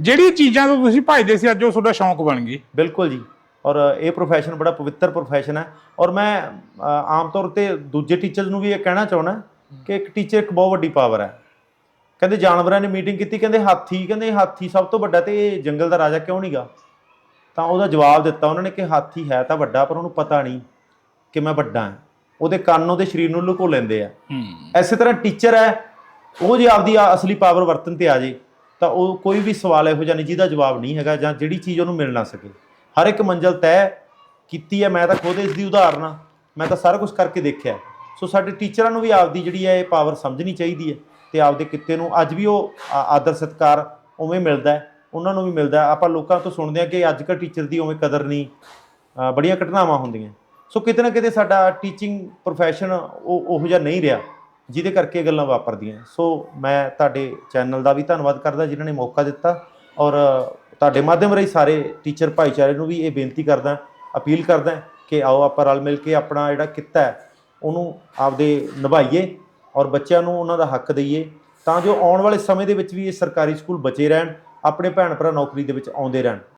ਜਿਹੜੀ ਚੀਜ਼ਾਂ ਤੋਂ ਤੁਸੀਂ ਭੱਜਦੇ ਸੀ ਅੱਜ ਉਹ ਤੁਹਾਡਾ ਸ਼ੌਂਕ ਬਣ ਗਈ। ਬਿਲਕੁਲ ਜੀ। ਔਰ ਇਹ ਪ੍ਰੋਫੈਸ਼ਨ ਬੜਾ ਪਵਿੱਤਰ ਪ੍ਰੋਫੈਸ਼ਨ ਹੈ। ਔਰ ਮੈਂ ਅ, ਆਮ ਤੌਰ ਤੇ ਦੂਜੇ ਟੀਚਰਸ ਨੂੰ ਵੀ ਇਹ ਕਹਿਣਾ ਚਾਹੁੰਦਾ ਕਿ ਇੱਕ ਟੀਚਰ ਇੱਕ ਬਹੁਤ ਵੱਡੀ ਪਾਵਰ ਹੈ। ਕਹਿੰਦੇ ਜਾਨਵਰਾਂ ਨੇ ਮੀਟਿੰਗ ਕੀਤੀ ਕਹਿੰਦੇ ਹਾਥੀ ਕਹਿੰਦੇ ਹਾਥੀ ਸਭ ਤੋਂ ਵੱਡਾ ਤੇ ਇਹ ਜੰਗਲ ਦਾ ਰਾਜਾ ਕਿਉਂ ਨਹੀਂਗਾ? ਤਾਂ ਉਹਦਾ ਜਵਾਬ ਦਿੱਤਾ ਉਹਨਾਂ ਨੇ ਕਿ ਹਾਥੀ ਹੈ ਤਾਂ ਵੱਡਾ ਪਰ ਉਹਨੂੰ ਪਤਾ ਨਹੀਂ ਕਿ ਮੈਂ ਵੱਡਾ ਹਾਂ। ਉਹਦੇ ਕੰਨ ਉਹਦੇ ਸਰੀਰ ਨੂੰ ਲੁਕੋ ਲੈਂਦੇ ਆ। ਹੂੰ। ਐਸੇ ਤਰ੍ਹਾਂ ਟੀਚਰ ਹੈ ਉਹ ਜੇ ਆਪਦੀ ਆ- ਅਸਲੀ ਪਾਵਰ ਵਰਤਨ ਤੇ ਆ ਜੇ ਤਾਂ ਉਹ ਕੋਈ ਵੀ ਸਵਾਲ ਇਹੋ ਜਿਹਾ ਨਹੀਂ ਜਿਹਦਾ ਜਵਾਬ ਨਹੀਂ ਹੈਗਾ ਜਾਂ ਜਿਹੜੀ ਚੀਜ਼ ਉਹਨੂੰ ਮਿਲ ਨਾ ਸਕੇ। ਹਰ ਇੱਕ ਮੰਜ਼ਲ ਤੈਅ ਕੀਤੀ ਹੈ, ਮੈਂ ਤਾਂ ਖੁਦ ਇਸ ਦੀ ਉਦਾਹਰਨ ਹਾਂ ਮੈਂ ਤਾਂ ਸਾਰਾ ਕੁਝ ਕਰਕੇ ਦੇਖਿਆ। ਸੋ ਸਾਡੇ ਟੀਚਰਾਂ ਨੂੰ ਵੀ ਆਪਦੀ ਜਿਹੜੀ ਹੈ ਇਹ ਪਾਵਰ ਸਮਝਣੀ ਚਾਹੀਦੀ ਹੈ ਤੇ ਆਪਦੇ ਕਿੱਤੇ ਨੂੰ ਅੱਜ ਵੀ ਉਹ ਆਦਰ ਸਤਕਾਰ ਉਵੇਂ ਮਿਲਦਾ ਉਹਨਾਂ ਨੂੰ ਵੀ ਮਿਲਦਾ ਆਪਾਂ ਲੋਕਾਂ ਤੋਂ ਸੁਣਦੇ ਹਾਂ ਕਿ ਅੱਜ ਕੱਲ੍ਹ ਟੀਚਰ ਦੀ ਉਵੇਂ ਕਦਰ ਨਹੀਂ ਬੜੀਆਂ ਘਟਨਾਵਾਂ ਹੁੰਦੀਆਂ। ਸੋ ਕਿਤੇ ਨਾ ਕਿਤੇ ਸਾਡਾ ਟੀਚਿੰਗ ਪ੍ਰੋਫੈਸ਼ਨ ਉਹ, ਉਹੋ ਜਿਹਾ ਨਹੀਂ ਰਿਹਾ। ਜਿਹਦੇ ਕਰਕੇ ਇਹ ਗੱਲਾਂ ਵਾਪਰਦੀਆਂ। ਸੋ ਮੈਂ ਤੁਹਾਡੇ ਚੈਨਲ ਦਾ ਵੀ ਧੰਨਵਾਦ ਕਰਦਾ ਜਿਨ੍ਹਾਂ ਨੇ ਮੌਕਾ ਦਿੱਤਾ ਔਰ ਤੁਹਾਡੇ ਮਾਧਿਅਮ ਰਾਹੀਂ ਸਾਰੇ ਟੀਚਰ ਭਾਈਚਾਰੇ ਨੂੰ ਵੀ ਇਹ ਬੇਨਤੀ ਕਰਦਾ, ਅਪੀਲ ਕਰਦਾ ਕਿ ਆਓ ਆਪਾਂ ਰਲ ਮਿਲ ਕੇ ਆਪਣਾ ਜਿਹੜਾ ਕਿੱਤਾ ਹੈ, ਉਹਨੂੰ ਆਪਦੇ ਨਿਭਾਈਏ ਔਰ ਬੱਚਿਆਂ ਨੂੰ ਉਹਨਾਂ ਦਾ ਹੱਕ ਦਈਏ ਤਾਂ ਜੋ ਆਉਣ ਵਾਲੇ ਸਮੇਂ ਦੇ ਵਿੱਚ ਵੀ ਇਹ ਸਰਕਾਰੀ ਸਕੂਲ ਬਚੇ ਰਹਿਣ, ਆਪਣੇ ਭੈਣ ਭਰਾ ਨੌਕਰੀ ਦੇ ਵਿੱਚ ਆਉਂਦੇ ਰਹਿਣ।